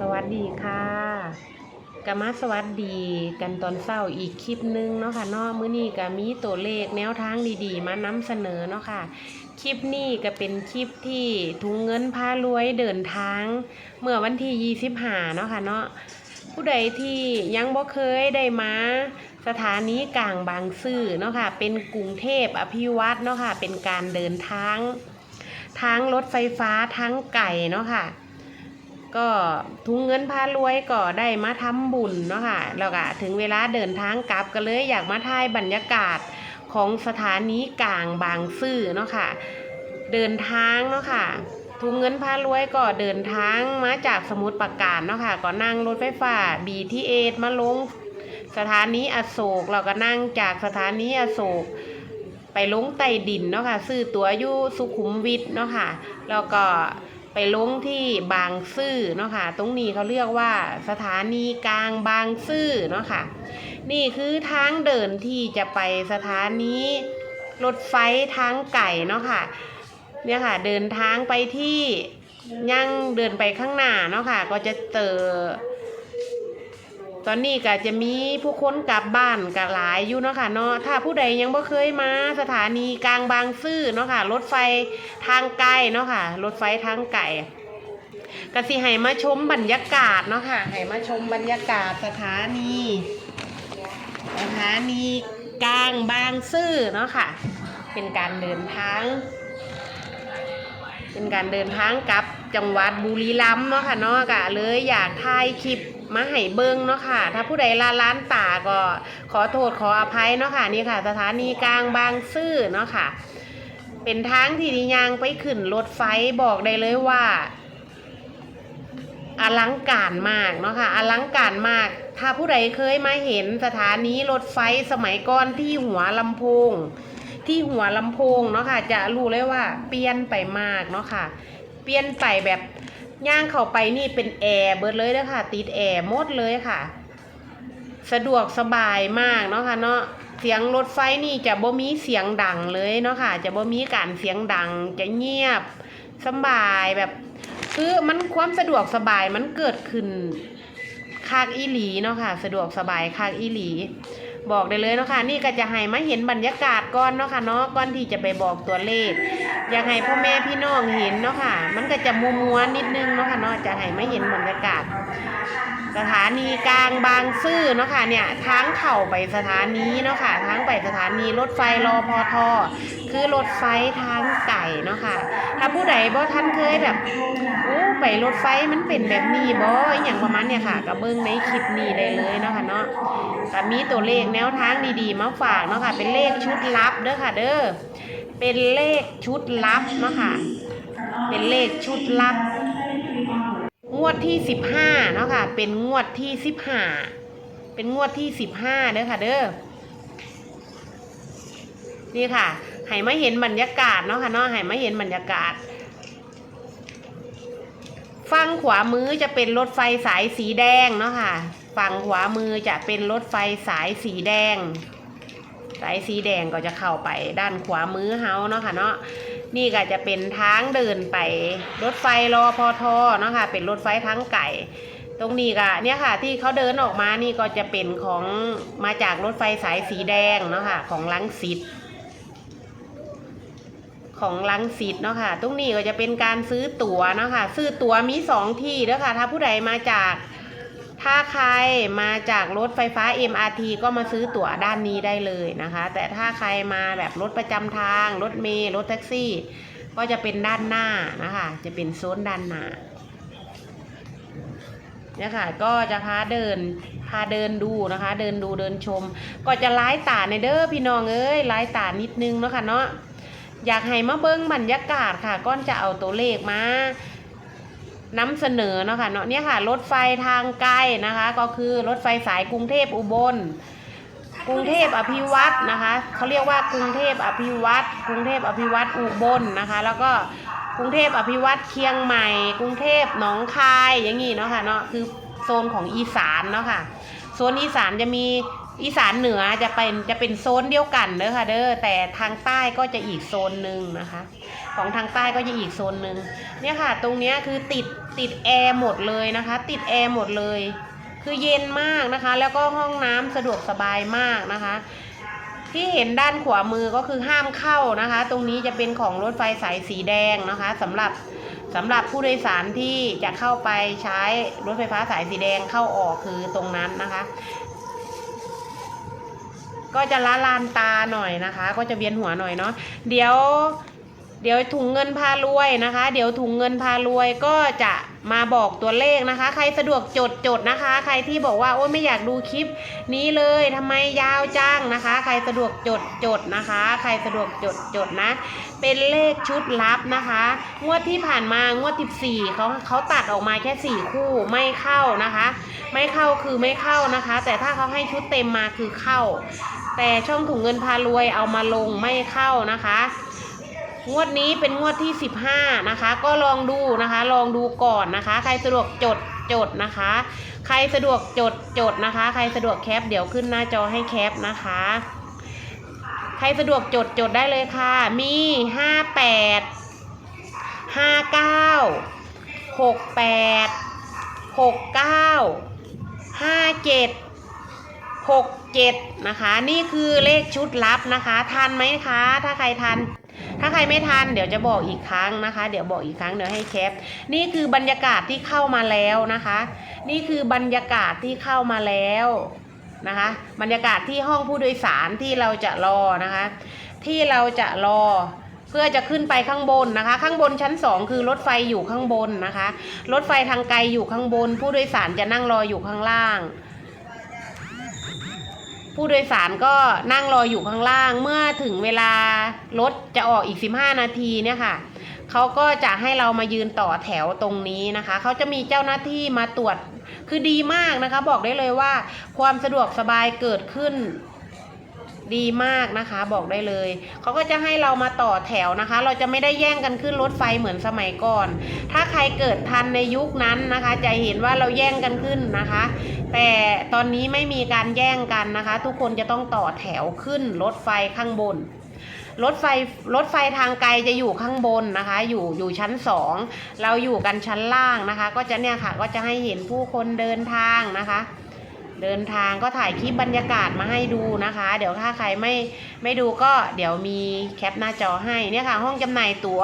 สวัสดีค่ะกามาสวัสดีกันตอนเศร้าอีกคลิปหนึงเนาะค่ะเนาะมื้อนี้ก็มีตัวเลขแนวทางดีๆ มานำเสนอเนาะค่ะ คลิปนี้ก็เป็นคลิปที่ถุงเงินพารวยเดินทาง เมื่อวันที่25เนาะค่ะเนาะผู้ใดที่ยังบ่เคยได้มาสถานีกลางบางซื่อเนาะค่ะ เป็นกรุงเทพอภิวัตเนาะค่ะ เป็นการเดินทางทางรถไฟฟ้าทั้งไก่เนาะค่ะ ก็ทุงเงินพารวยก็ได้มาทำบุญเนาะค่ะแล้วก็ถึงเวลาเดินทางกลับก็เลยอยากมาถ่ายบรรยากาศของสถานีกลางบางซื่อเนาะค่ะเดินทางเนาะค่ะทุงเงินพารวยก็เดินทางมาจากสมุทรปราการเนาะค่ะก็นั่งรถไฟฟ้า BTS มาลงสถานีอโศกเราก็นั่งจากสถานีอโศกไปลงใต้ดินเนาะค่ะซื้อตั๋วอยู่สุขุมวิทเนาะค่ะแล้วก็ ไปลงที่บางซื่อเนาะค่ะ ตรงนี้เขาเรียกว่าสถานีกลางบางซื่อเนาะค่ะ นี่คือทางเดินที่จะไปสถานีรถไฟทางไก่เนาะค่ะ เนี่ยค่ะเดินทางไปที่ยังเดินไปข้างหน้าเนาะค่ะ ก็จะเจอ ตอนนี้ก็จะมีผู้คนกลับบ้านก็หลายอยู่เนาะค่ะเนาะถ้าผู้ใดยังบ่เคยมาสถานีกลางบางซื่อเนาะค่ะรถไฟทางไกลเนาะค่ะรถไฟทางไกลก็สิให้มาชมบรรยากาศเนาะค่ะให้มาชมบรรยากาศสถานีสถานีกลางบางซื่อเนาะค่ะ เป็นการเดินทาง เป็นการเดินทางกลับจังหวัดบุรีรัมย์เนาะค่ะเนาะก็เลยอยากถ่ายคลิป มาให้เบิงเนาะค่ะ ถ้าผู้ใดลาล้านตาก็ขอโทษขออภัยเนาะค่ะนี่ค่ะ สถานีกลางบางซื่อเนาะค่ะ เป็นทางที่ดิยางไปขึ้นรถไฟบอกได้เลยว่า อลังการมากเนาะค่ะอลังการมาก ถ้าผู้ใดเคยมาเห็นสถานีรถไฟสมัยก่อนที่หัวลำโพง ที่หัวลำโพงเนาะค่ะ จะรู้เลยว่าเปลี่ยนไปมากเนาะค่ะ เปลี่ยนไปแบบ ย่างเข้าไปนี่เป็นแอร์เบิดเลยเด้อค่ะติดแอร์หมดเลยค่ะ สะดวกสบายมากเนาะค่ะเนาะเสียงรถไฟนี่จะบ่มีเสียงดังเลยเนาะค่ะ จะบ่มีการเสียงดังจะเงียบสบายแบบคือมันความสะดวกสบายมันเกิดขึ้นคากอีหลีเนาะค่ะ สะดวกสบายคากอีหลี บอกได้เลยเนาะค่ะนี่ก็จะให้มาเห็นบรรยากาศก่อนเนาะค่ะเนาะก่อนที่จะไปบอกตัวเลข อยากให้พ่อแม่พี่น้องเห็นเนาะค่ะ มันก็จะมัวมัวนิดนึงเนาะค่ะเนาะจะให้มาเห็นบรรยากาศ สถานีกลางบางซื่อเนาะค่ะเนี่ยทางเข้าไปสถานีเนาะค่ะทางไปสถานีรถไฟรอพอทอคือรถไฟทางไก่เนาะค่ะ ถ้าผู้ใดบ่ท่านเคยแบบโอ้ ไปรถไฟมันเป็นแบบนี้บ่อย่างประมาณเนี่ยค่ะก็เบิ่งในคลิปนี้ได้เลยเนาะค่ะเนาะก็มีตัวเลขแนวทางดีๆมาฝากเนาะค่ะ เป็นเลขชุดลับเด้อค่ะ เด้อเป็นเลขชุดลับเนาะค่ะ เป็นเลขชุดลับ งวดที่สิบห้าเนาะค่ะ เป็นงวดที่สิบห้าเป็นงวดที่สิบห้าเด้อค่ะ เด้อนี่ค่ะให้มาเห็นบรรยากาศเนาะค่ะเนาะให้มาเห็นบรรยากาศ ฝั่งขวามือจะเป็นรถไฟสายสีแดงเนาะค่ะ ฝั่งขวามือจะเป็นรถไฟสายสีแดง สายสีแดงก็จะเข้าไปด้านขวามือเฮาเนาะค่ะเนาะ นี่ก็จะเป็นทางเดินไปรถไฟรอพอทอเนาะค่ะ เป็นรถไฟทั้งไก่ ตรงนี้ก็เนี่ยค่ะที่เขาเดินออกมานี่ก็จะเป็นของมาจากรถไฟสายสีแดงเนาะค่ะของลังสิต ของลังสิตเนาะค่ะ ตรงนี้ก็จะเป็นการซื้อตั๋วเนาะค่ะ ซื้อตั๋วมีสองที่เด้อค่ะ ถ้าผู้ใดมาจาก ถ้าใครมาจากรถไฟฟ้า MRT ก็มาซื้อตั๋วด้านนี้ได้เลยนะคะ แต่ถ้าใครมาแบบรถประจำทาง รถเมล์รถแท็กซี่ ก็จะเป็นด้านหน้านะคะ จะเป็นโซนด้านหน้าเนี่ยค่ะก็จะพาเดินพาเดินดูนะคะ เดินดูเดินชม ก็จะไล่ตาในเด้อพี่น้องเอ้ยไล่ตานิดนึงเนาะค่ะเนาะ อยากให้มาเบิ้งบรรยากาศค่ะก้อนจะเอาตัวเลขมานำเสนอเนาะค่ะเนาะเนี่ยค่ะ รถไฟทางไกลนะคะ ก็คือรถไฟสายกรุงเทพอุบล กรุงเทพอภิวัตรนะคะเขาเรียกว่ากรุงเทพอภิวัตรกรุงเทพอภิวัตรอุบลนะคะ แล้วก็กรุงเทพอภิวัตเชียงใหม่ กรุงเทพหนองคายอย่างงี้เนาะค่ะเนาะคือโซนของอีสานเนาะค่ะโซนอีสานจะมี อีสานเหนือจะเป็นจะเป็นโซนเดียวกันเด้อค่ะเด้อแต่ทางใต้ก็จะอีกโซนหนึ่งนะคะ ของทางใต้ก็จะอีกโซนหนึ่งเนี่ยค่ะ ตรงเนี้ยคือติดติดแอร์หมดเลยนะคะ ติดแอร์หมดเลย คือเย็นมากนะคะ แล้วก็ห้องน้ำสะดวกสบายมากนะคะ ที่เห็นด้านขวามือก็คือห้ามเข้านะคะ ตรงนี้จะเป็นของรถไฟสายสีแดงนะคะสำหรับสำหรับผู้โดยสารที่จะเข้าไปใช้รถไฟฟ้าสายสีแดงเข้าออกคือตรงนั้นนะคะ ก็จะละลานตาหน่อยนะคะ ก็จะเวียนหัวหน่อยเนาะเดี๋ยว เดี๋ยวถุงเงินพารวยนะคะ เดี๋ยวถุงเงินพารวยก็จะมาบอกตัวเลขนะคะ ใครสะดวกจดจดนะคะ ใครที่บอกว่าโอ้ยไม่อยากดูคลิปนี้เลยทำไมยาวจังนะคะ ใครสะดวกจดจดนะคะ ใครสะดวกจดจดนะ เป็นเลขชุดลับนะคะ งวดที่ผ่านมางวด14เขาเขาตัดออกมาแค่ 4 คู่ไม่เข้านะคะ ไม่เข้าคือไม่เข้านะคะ แต่ถ้าเขาให้ชุดเต็มมาคือเข้า แต่ช่องถุงเงินพารวยเอามาลงไม่เข้านะคะ งวดนี้เป็นงวดที่ 15 นะคะ ก็ลองดูนะคะ ลองดูก่อนนะคะ ใครสะดวกจดจดนะคะ ใครสะดวกจดจดนะคะ ใครสะดวกแคปเดี๋ยวขึ้นหน้าจอให้แคปนะคะ ใครสะดวกจดจดได้เลยค่ะ มี 58 59 68 69 57 หกเจ็ดนะคะ นี่คือเลขชุดลับนะคะทันไหมคะ ถ้าใครทัน ถ้าใครไม่ทันเดี๋ยวจะบอกอีกครั้งนะคะ เดี๋ยวบอกอีกครั้งเดี๋ยวให้แคป นี่คือบรรยากาศที่เข้ามาแล้วนะคะ นี่คือบรรยากาศที่เข้ามาแล้วนะคะ บรรยากาศที่ห้องผู้โดยสารที่เราจะรอนะคะ ที่เราจะรอเพื่อจะขึ้นไปข้างบนนะคะ ข้างบนชั้นสองคือรถไฟอยู่ข้างบนนะคะ รถไฟทางไกลอยู่ข้างบน ผู้โดยสารจะนั่งรออยู่ข้างล่าง ผู้โดยสารก็นั่งรออยู่ข้างล่าง เมื่อถึงเวลารถจะออกอีก 15 นาทีเนี่ยค่ะเขาก็จะให้เรามายืนต่อแถวตรงนี้นะคะ เขาจะมีเจ้าหน้าที่มาตรวจ คือดีมากนะคะ บอกได้เลยว่า ความสะดวกสบายเกิดขึ้นดีมากนะคะ บอกได้เลย เขาก็จะให้เรามาต่อแถวนะคะ เราจะไม่ได้แย่งกันขึ้นรถไฟเหมือนสมัยก่อน ถ้าใครเกิดทันในยุคนั้นนะคะ จะเห็นว่าเราแย่งกันขึ้นนะคะ แต่ตอนนี้ไม่มีการแย่งกันนะคะ ทุกคนจะต้องต่อแถวขึ้นรถไฟข้างบนรถไฟรถไฟทางไกลจะอยู่ข้างบนนะคะ อยู่อยู่ชั้นสองเราอยู่กันชั้นล่างนะคะ ก็จะเนี่ยค่ะก็จะให้เห็นผู้คนเดินทางนะคะ เดินทางก็ถ่ายคลิปบรรยากาศมาให้ดูนะคะ เดี๋ยวถ้าใครไม่ไม่ดูก็เดี๋ยวมีแคปหน้าจอให้เนี่ยค่ะ ห้องจำหน่ายตั๋ว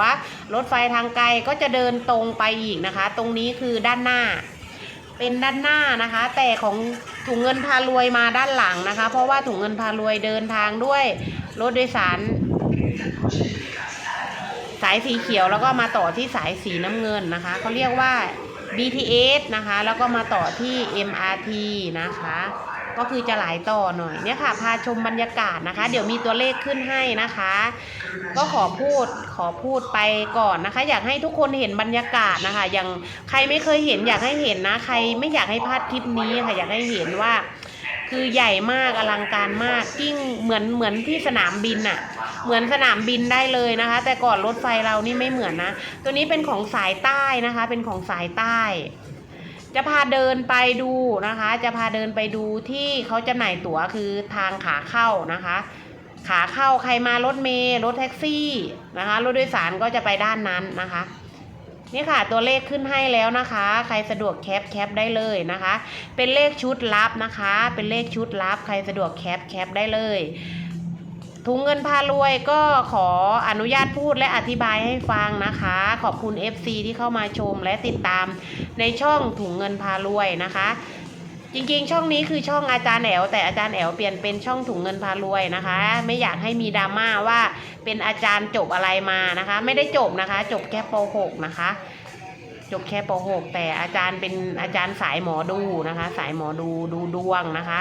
รถไฟทางไกลก็จะเดินตรงไปอีกนะคะ ตรงนี้คือด้านหน้า เป็นด้านหน้านะคะ แต่ของถุงเงินพารวยมาด้านหลังนะคะ เพราะว่าถุงเงินพารวยเดินทางด้วยรถโดยสาร สายสีเขียวแล้วก็มาต่อที่สายสีน้ำเงินนะคะเขาเรียกว่า BTS นะคะ แล้วก็มาต่อที่ MRT นะคะ ก็คือจะหลายต่อหน่อยเนี่ยค่ะ พาชมบรรยากาศนะคะ เดี๋ยวมีตัวเลขขึ้นให้นะคะ ก็ขอพูดขอพูดไปก่อนนะคะ อยากให้ทุกคนเห็นบรรยากาศนะคะอย่างใครไม่เคยเห็นอยากให้เห็นนะ ใครไม่อยากให้พลาดคลิปนี้ค่ะอยากให้เห็นว่า คือใหญ่มากอลังการมากยิ่งเหมือนเหมือนที่สนามบินอะเหมือนสนามบินได้เลยนะคะ แต่ก่อนรถไฟเรานี่ไม่เหมือนนะ ตัวนี้เป็นของสายใต้นะคะ เป็นของสายใต้ จะพาเดินไปดูนะคะ จะพาเดินไปดูที่เขาจำหน่ายตั๋วคือทางขาเข้านะคะ ขาเข้าใครมารถเมล์รถแท็กซี่นะคะรถโดยสารก็จะไปด้านนั้นนะคะนี่ค่ะตัวเลขขึ้นให้แล้วนะคะ ใครสะดวกแคปแคปได้เลยนะคะ เป็นเลขชุดลับนะคะ เป็นเลขชุดลับ ใครสะดวกแคปแคปได้เลย ถุงเงินพารวยก็ขออนุญาตพูดและอธิบายให้ฟังนะคะ ขอบคุณ FC ที่เข้ามาชมและติดตามในช่องถุงเงินพารวยนะคะ จริงๆ ช่องนี้คือช่องอาจารย์แอวแต่อาจารย์แอวเปลี่ยนเป็นช่องถุงเงินพารวยนะคะ ไม่อยากให้มีดราม่าว่าเป็นอาจารย์จบอะไรมานะคะ ไม่ได้จบนะคะ จบแค่ป .6 นะคะ จบแค่ป .6 แต่อาจารย์เป็นอาจารย์สายหมอดูนะคะ สายหมอดูดูดวงนะคะ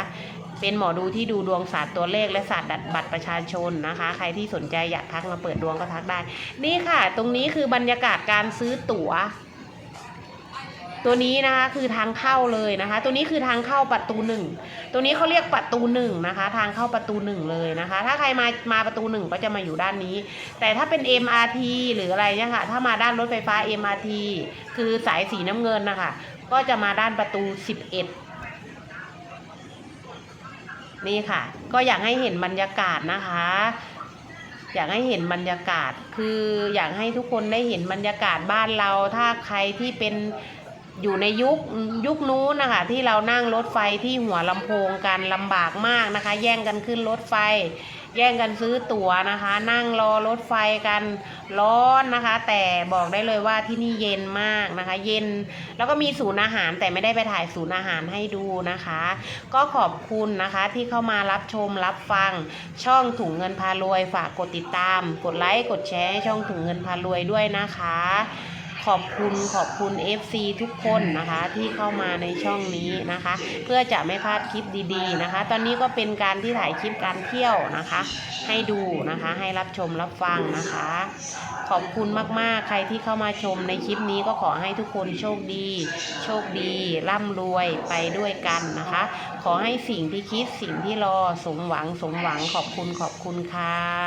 เป็นหมอดูที่ดูดวงศาสตร์ตัวเลขและศาสตร์ดัดบัตรประชาชนนะคะ ใครที่สนใจอยากทักมาเปิดดวงก็ทักได้ นี่ค่ะ ตรงนี้คือบรรยากาศการซื้อตั๋ว ตัวนี้นะคะคือทางเข้าเลยนะคะ ตัวนี้คือทางเข้าประตูหนึ่งตัวนี้เขาเรียกประตูหนึ่งนะคะ ทางเข้าประตูหนึ่งเลยนะคะ ถ้าใครมามาประตูหนึ่งก็จะมาอยู่ด้านนี้ แต่ถ้าเป็น MRT หรืออะไรเนี่ยค่ะถ้ามาด้านรถไฟฟ้า MRT คือสายสีน้ำเงินนะคะก็จะมาด้านประตู 11 นี่ค่ะ ก็อยากให้เห็นบรรยากาศนะคะ อยากให้เห็นบรรยากาศ คืออยากให้ทุกคนได้เห็นบรรยากาศบ้านเรา ถ้าใครที่เป็นอยู่ในยุคยุคนู้นนะคะที่เรานั่งรถไฟที่หัวลำโพงกันลำบากมากนะคะ แย่งกันขึ้นรถไฟ แย่งกันซื้อตั๋วนะคะ นั่งรอรถไฟกันร้อนนะคะ แต่บอกได้เลยว่าที่นี่เย็นมากนะคะ เย็นแล้วก็มีศูนย์อาหารแต่ไม่ได้ไปถ่ายศูนย์อาหารให้ดูนะคะ ก็ขอบคุณนะคะที่เข้ามารับชมรับฟังช่องถุงเงินพารวย ฝากกดติดตาม กดไลค์กดแชร์ให้ช่องถุงเงินพารวยด้วยนะคะ ขอบคุณขอบคุณ FC ทุกคนนะคะที่เข้ามาในช่องนี้นะคะ เพื่อจะไม่พลาดคลิปดีๆนะคะ ตอนนี้ก็เป็นการที่ถ่ายคลิปการเที่ยวนะคะ ให้ดูนะคะให้รับชมรับฟังนะคะ ขอบคุณมากๆ ใครที่เข้ามาชมในคลิปนี้ก็ขอให้ทุกคนโชคดี โชคดีร่ำรวยไปด้วยกันนะคะ ขอให้สิ่งที่คิดสิ่งที่รอสมหวังสมหวังขอบคุณขอบคุณค่ะ